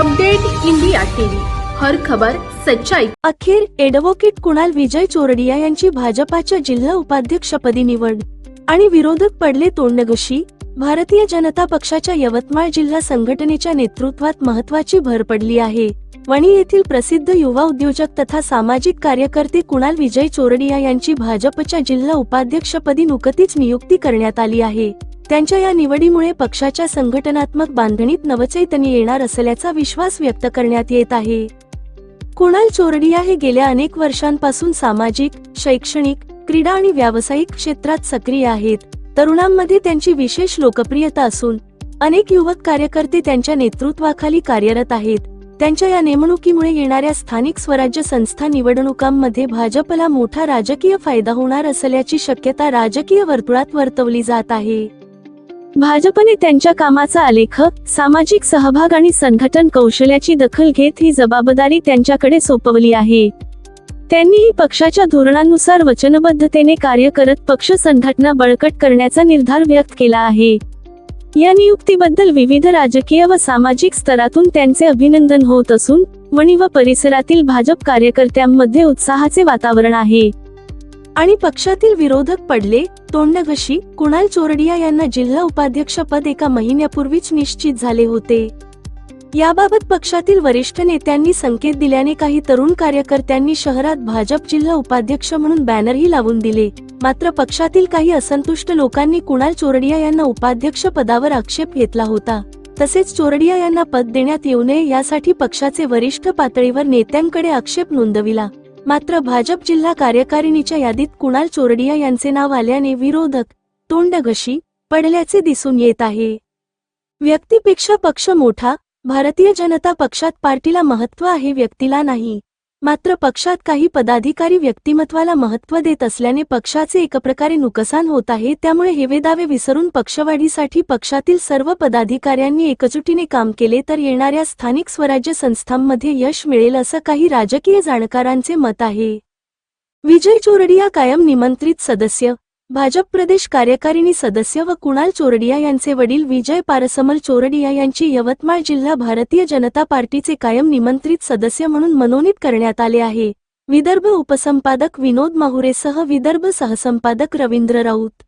Update India TV. हर खबर सच्चाई. अखेर एडव्होकेट कुणाल विजय चोरडिया यांची भाजपाच्या जिल्हा उपाध्यक्षपदी निवड आणि विरोधक पडले तोंडगशी भारतीय जनता पक्षाच्या यवतमाळ जिल्हा संघटनेच्या नेतृत्वात महत्वाची भर पडली आहे. वणी येथील प्रसिद्ध युवा उद्योजक तथा सामाजिक कार्यकर्ते कुणाल विजय चोरडिया यांची भाजपच्या जिल्हा उपाध्यक्षपदी नुकतीच नियुक्ती करण्यात आली आहे. त्यांच्या या निवडीमुळे पक्षाच्या संघटनात्मक बांधणीत नवचैतन्य येणार असल्याचा विश्वास व्यक्त करण्यात येत आहे. कुणाल चोरडिया हे गेल्या अनेक वर्षांपासून सामाजिक शैक्षणिक क्रीडा आणि व्यावसायिक क्षेत्रात सक्रिय आहेत. तरुणांमध्ये त्यांची विशेष लोकप्रियता असून अनेक युवक कार्यकर्ते त्यांच्या नेतृत्वाखाली कार्यरत आहेत. त्यांच्या या नेमणुकीमुळे येणाऱ्या स्थानिक स्वराज्य संस्था निवडणुकांमध्ये भाजपला मोठा राजकीय फायदा होणार असल्याची शक्यता राजकीय वर्तुळात वर्तवली जात आहे. भाजपने त्यांच्या कामाचा आलेख सामाजिक सहभाग आणि संघटन कौशल्याची दखल घेत ही जबाबदारी त्यांच्याकडे सोपवली आहे. त्यांनीही पक्षाच्या धोरणानुसार वचनबद्धतेने कार्य करत पक्ष संघटना बळकट करण्याचा निर्धार व्यक्त केला आहे. या नियुक्तीबद्दल विविध राजकीय व सामाजिक स्तरातून त्यांचे अभिनंदन होत असून वणी व परिसरातील भाजप कार्यकर्त्यांमध्ये उत्साहाचे वातावरण आहे. आणि पक्षातील विरोधक पडले तोंडघशी कुणाल चोरडिया यांना जिल्हा उपाध्यक्ष पद एका महिन्यापूर्वीच निश्चित झाले होते. याबाबत पक्षातील वरिष्ठ नेत्यांनी संकेत दिल्याने काही तरुण कार्यकर्त्यांनी शहरात भाजप जिल्हा उपाध्यक्ष म्हणून बॅनरही लावून दिले. मात्र पक्षातील काही असंतुष्ट लोकांनी कुणाल चोरडिया यांना उपाध्यक्ष पदावर आक्षेप घेतला होता. तसेच चोरडिया यांना पद देण्यात येऊ नये यासाठी पक्षाचे वरिष्ठ पातळीवर नेत्यांकडे आक्षेप नोंदविला. मात्र भाजप जिल्हा कार्यकारिणीच्या यादीत कुणाल चोरडिया यांचे नाव आल्याने विरोधक तोंडघशी पडल्याचे दिसून येत आहे. व्यक्तीपेक्षा पक्ष मोठा भारतीय जनता पक्षात पार्टीला महत्त्व आहे व्यक्तीला नाही. मात्र पक्षात काही पदाधिकारी व्यक्तिमत्वाला महत्त्व देत असल्याने पक्षाचे एक प्रकारे नुकसान होत आहे त्यामुळे हेवेदावे विसरून पक्षवाढीसाठी पक्षातील सर्व पदाधिकाऱ्यांनी एकजुटीने काम केले तर येणाऱ्या स्थानिक स्वराज्य संस्थांमध्ये यश मिळेल असं काही राजकीय जाणकारांचे मत आहे. विजय चोरडिया कायम निमंत्रित सदस्य भाजप प्रदेश कार्यकारिणी सदस्य व कुणाल चोरडिया यांचे वडील विजय पारसमल चोरडिया यांची यवतमाळ जिल्हा भारतीय जनता पार्टीचे कायम निमंत्रित सदस्य म्हणून मनोनीत करण्यात आले आहे. विदर्भ उपसंपादक विनोद माहुरेसह विदर्भ सहसंपादक रवींद्र राऊत.